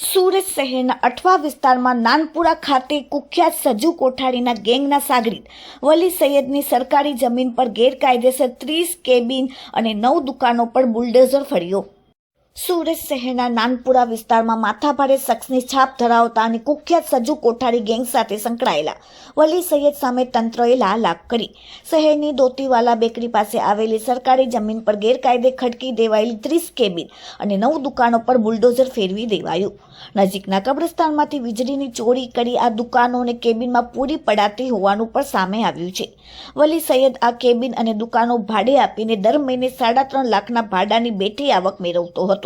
સુરત શહેરના અઠવા વિસ્તારમાં નાનપુરા ખાતે કુખ્યાત સજુ કોઠારીના ગેંગના સાગરીત. વલી સૈયદની સરકારી જમીન પર ગેરકાયદેસર ત્રીસ કેબિન અને નવ દુકાનો પર બુલડોઝર ફર્યો. સુરત શહેરના નાનપુરા વિસ્તારમાં માથાભારે શખ્સની છાપ ધરાવતા અને કુખ્યાત સજુ કોઠારી ગેંગ સાથે સંકળાયેલા વલી સૈયદ સામે તંત્રએ લાલાક કરી. શહેરની દોતીવાલા બેકરી પાસે આવેલી સરકારી જમીન પર ગેરકાયદે ખડકી દેવાયેલી ત્રીસ કેબિન અને નવ દુકાનો પર બુલડોઝર ફેરવી દેવાયું. નજીકના કબ્રસ્તાનમાંથી વીજળીની ચોરી કરી આ દુકાનો અને કેબિનમાં પૂરી પડાતી હોવાનું પણ સામે આવ્યું છે. વલી સૈયદ આ કેબિન અને દુકાનો ભાડે આપીને દર મહિને સાડા ત્રણ લાખના ભાડાની બેઠી આવક મેળવતો હતો.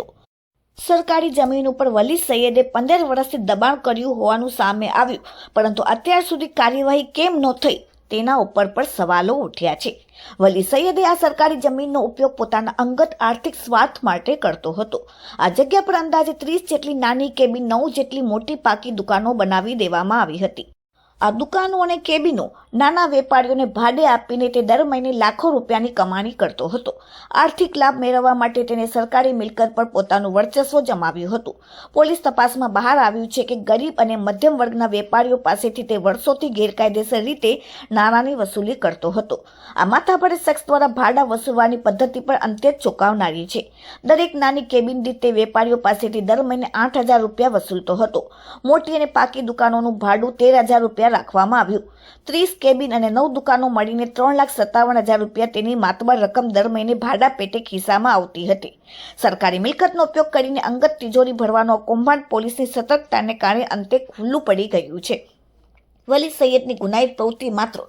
સરકારી જમીન ઉપર વલી સૈયદે પંદર વર્ષથી દબાણ કર્યું હોવાનું સામે આવ્યું. પરંતુ અત્યાર સુધી કાર્યવાહી કેમ ન થઈ તેના ઉપર પણ સવાલો ઉઠ્યા છે. વલી સૈયદે આ સરકારી જમીનનો ઉપયોગ પોતાના અંગત આર્થિક સ્વાર્થ માટે કરતો હતો. આ જગ્યા પર અંદાજે ત્રીસ જેટલી નાની કેબિન, નવ જેટલી મોટી પાકી દુકાનો બનાવી દેવામાં આવી હતી. આ દુકાનો અને કેબિનો નાના વેપારીઓને ભાડે આપીને તે દર મહિને લાખો રૂપિયાની કમાણી કરતો હતો. આર્થિક લાભ મેળવવા માટે તેને સરકારી મિલકત પર પોતાનું વર્ચસ્વ જમાવ્યું હતું. પોલીસ તપાસમાં બહાર આવ્યું છે કે ગરીબ અને મધ્યમ વર્ગના વેપારીઓ પાસેથી તે વર્ષોથી ગેરકાયદેસર રીતે નાણાંની વસૂલી કરતો હતો. આ માથાભારે શખ્સ દ્વારા ભાડા વસૂલવાની પદ્ધતિ અંતે જ ચોંકાવનારી છે. દરેક નાની કેબિન દીઠ તે વેપારીઓ પાસેથી દર મહિને આઠ હજાર રૂપિયા વસૂલતો હતો. મોટી અને પાકી દુકાનોનું ભાડું તેર હજાર રૂપિયા રાખવામાં આવ્યું. ત્રીસ કેબિન અને નવ દુકાનો મળીને ત્રણ લાખ સત્તાવન હજાર રૂપિયા તેની માતબર રકમ દર મહિને ભાડા પેટે ખિસ્સામાં આવતી હતી. સરકારી મિલકતનો ઉપયોગ કરીને અંગત તિજોરી ભરવાનો કૌભાંડ પોલીસની સતર્કતાને કારણે અંતે ખુલ્લું પડી ગયું છે. વલી સૈયદની ગુનાહિત પ્રવૃત્તિ માત્ર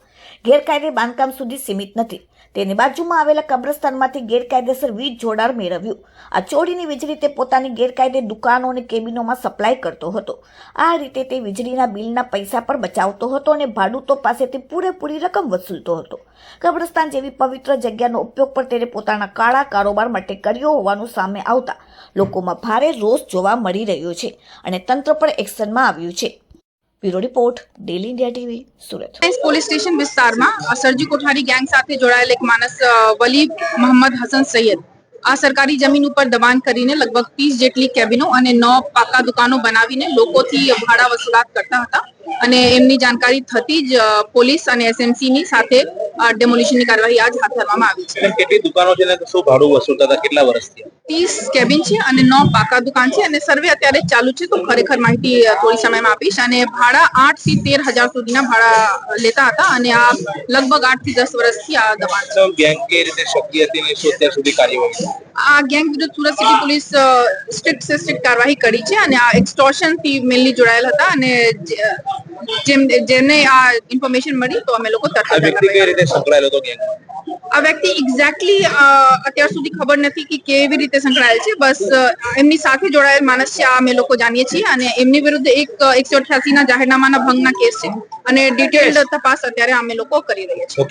ગેરકાયદે બાંધકામ સુધી સીમિત નથી. તેની બાજુમાં આવેલા કબ્રસ્તાનમાંથી ગેરકાયદેસર વીજ જોડાણ મેળવ્યું. આ ચોરીની વીજળી તે પોતાની ગેરકાયદે દુકાનો અને કેબિનોમાં સપ્લાય કરતો હતો. આ રીતે તે વીજળીના બિલના પૈસા પણ બચાવતો હતો અને ભાડૂતો પાસેથી પૂરેપૂરી રકમ વસૂલતો હતો. કબ્રસ્તાન જેવી પવિત્ર જગ્યાનો ઉપયોગ પણ તેને પોતાના કાળા કારોબાર માટે કર્યો હોવાનું સામે આવતા લોકોમાં ભારે રોષ જોવા મળી રહ્યો છે અને તંત્ર પણ એક્શનમાં આવ્યું છે. Bureau report daily India TV Surat. Police station વિસ્તારમાં સરજી કોઠારી ગેંગ સાથે જોડાયેલ એક માણસ વલી મોહમ્મદ હસન સૈયદ. આ સરકારી જમીન ઉપર દબાણ કરીને લગભગ ત્રીસ જેટલી કેબિનો અને નવ પાકા દુકાનો બનાવીને લોકોથી ભાડા વસૂલાત કરતા હતા અને એમની જાણકારી થતી જ પોલીસ અને એસએમસી ની સાથે ડેમોલિશનની કાર્યવાહી આજ હાથ ધરવામાં આવી છે. કેટલી દુકાનો છે શું ભાડું વસૂલતા હતા કેટલા વર્ષથી ત્રીસ કેબિન છે અને નવ પાકા દુકાન છે અને સર્વે અત્યારે ચાલુ છે તો ખરેખર માહિતી થોડી સમયમાં આપીશ. અને ભાડા આઠથી તેર હજાર સુધીના ભાડા લેતા હતા અને આ લગભગ આઠથી દસ વર્ષથી આ દબાણ ગેંગ કઈ રીતે શક્તિ હતી ને અત્યાર સુધી કાર્યવાહી આ ગેંગ વિરુદ્ધ Surat city police strict strict કાર્યવાહી કરી છે અને આ એક્સટોર્શનથી મેનલી જોડાયેલ હતા અને જેમ જેમને આ ઇન્ફોર્મેશન મળી તો અમે લોકો તરત આ વ્યક્તિ કઈ રીતે સંકળાયેલો હતો ગેંગ? આ વ્યક્તિ એક્ઝેક્ટલી અત્યાર સુધી ખબર નથી કે કેવી રીતે સંકળાયેલ છે. બસ એમની સાથે જોડાયેલ માણસ છે આ અમે લોકો જાણીએ છીએ. અને એમની વિરુદ્ધ એક એકસો અઠ્યાસી ના જાહેરનામાના ભંગના કેસ છે. અને ડિટેલ તપાસ અત્યારે અમે લોકો કરી રહ્યા છીએ.